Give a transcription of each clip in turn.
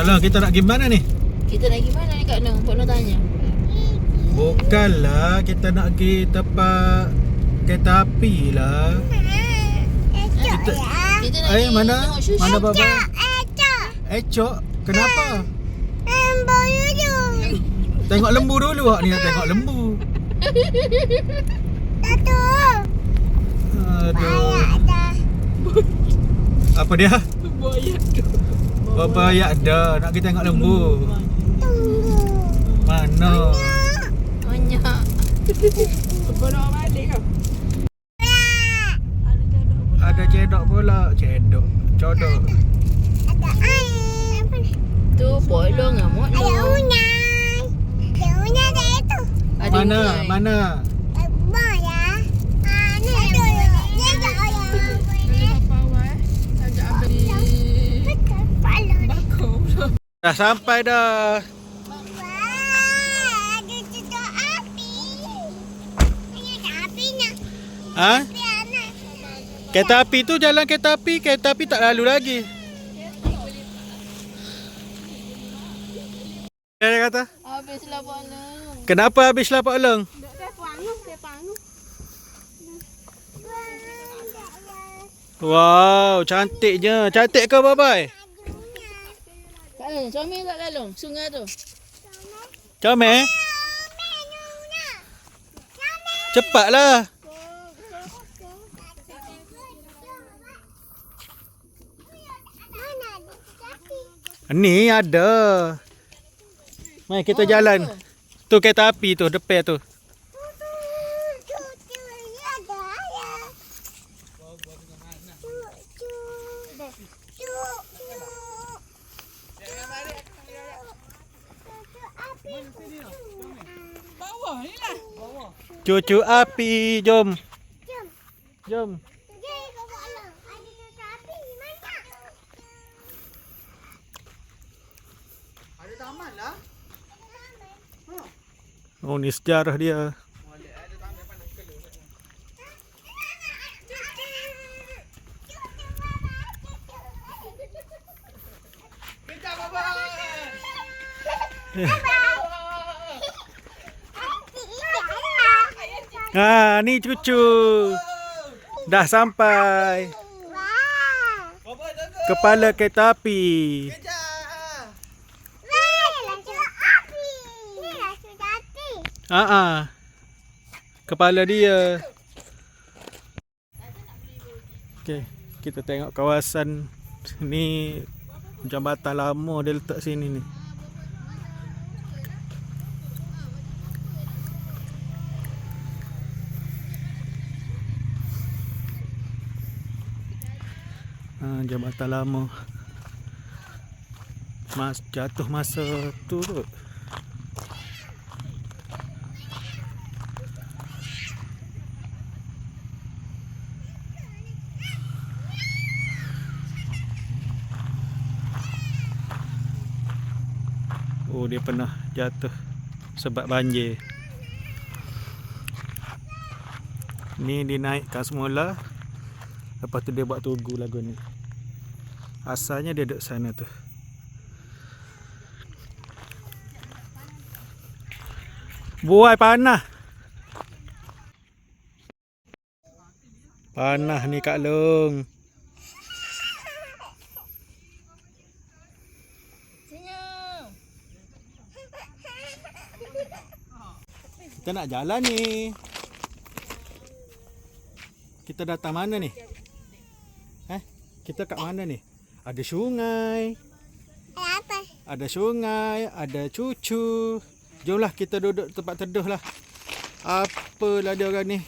Kalau kita nak pergi mana ni? Kita nak pergi mana ni Kak Noh? Pak Noh tanya. Bukanlah kita nak pergi tempat kereta api lah. Kita, Kita nak eh pergi mana? Mana baba? Ecok. Kenapa? Tengok lembu dulu awak ni nak tengok lembu. Aduh. Apa dia? Buaya tu. Baba ya dah nak kita tengok lembu. Mana? Banyak. Kau nak balik kau? Ada cedok pula. Cedok. Codok. Tu polong ah mot. Ada Mana? ular. Mana? Apa Dah sampai dah. Ha? Kereta api tu jalan kereta api, kereta api tak lalu lagi. Dia kata, Habislah Pak Noh. kenapa habislah Pak Long? Wow, cantiknya. Cantik ke babai? Noh, comel tak kalung? Sungai tu. Comel? Cepatlah. Ni ada. Mai kita jalan. Tu kereta api tu, depan tu. Bawah ni lah. Cucu api, jom. Jom. Ada taman lah. Oh, ni sejarah dia. Kejap baba. Ha, ni cucu. Dah sampai. Kepala kereta api. Ha ah. Kepala dia. Okey, kita tengok kawasan ni jambatan lama dia letak sini ni. Ha, jambatan lama. Mas jatuh masa tu kot. Oh dia pernah jatuh sebab banjir. Ni dinaikkan semula. Lepas tu dia buat tugu lagu ni. Asalnya dia duduk sana tu. Buai panah. Panah ni Kak Long. Kita nak jalan ni. Kita datang mana ni? Kita kat mana ni? Ada sungai. Ada sungai, ada cucu. Jomlah kita duduk tempat teduh lah. Apalah dia orang ni.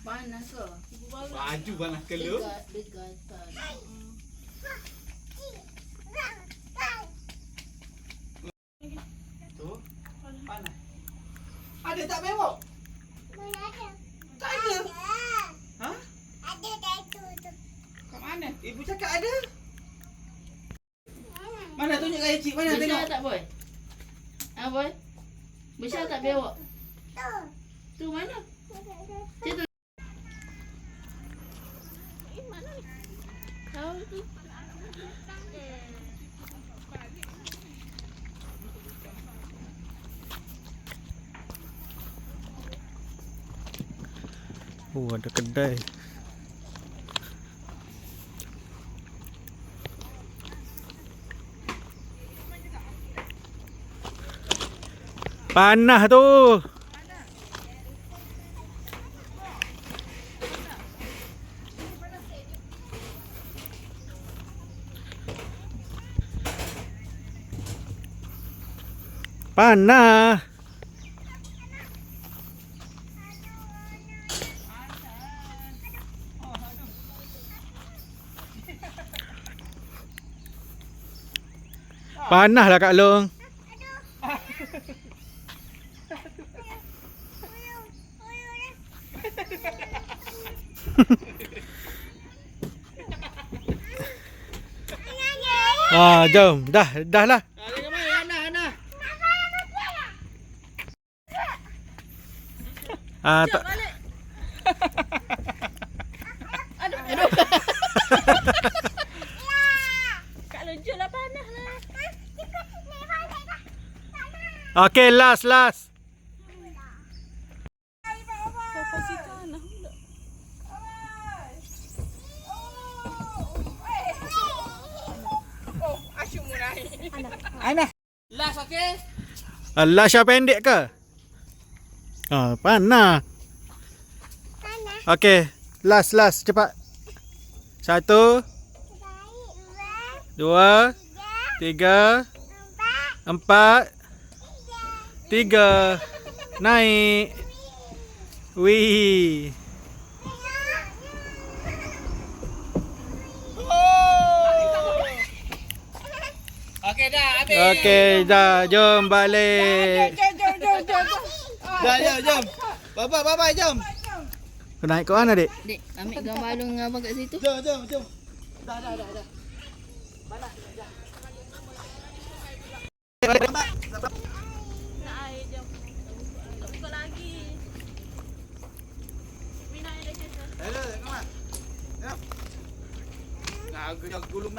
Panas ke? Baju panas dekatan. Tu. Panas. Ada tak bewok? cikgu cakap ada. Mana tunjuk kaya cik? Mana Besar tengok? Tak boy? Ha ah, boy? Besar tak biar awak? Tu. Tu mana? Cik tu. Eh tu. Oh, ada kedai. Panah tu. Panah. Panah lah Kak Long. Ah, jom. Dah, dah lah. Ah, tak. Aduh, aduh. Kak lah lah. Okay, last, last. Lash, okay? Uh, yang pendek ke? Ha, panah. Panah. Okey. last, last. Cepat. Satu. Dua. Tiga. Empat. Tiga. Naik. Wih. Oke, giờ jom balik. Jom, jom, jom, jom. Dah, jom, jom. Bapak, bapak, jom. Kau naik ke mana, Dek? Dek, ambil gambar dong abang kat situ. Jom, jom, jom. Dah, dah, dah, dah. Balak, dah. Nak air jom. Buka lagi. Mina ada cerita. Hello, kau mana? Ya. Nah, aku dah gulung.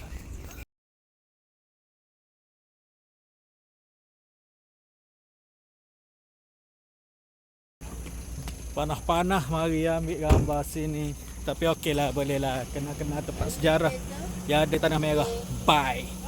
panah-panah mari ambil gambar sini. Tapi okeylah boleh lah kena-kena tempat sejarah. Yang ada tanah merah. Bye.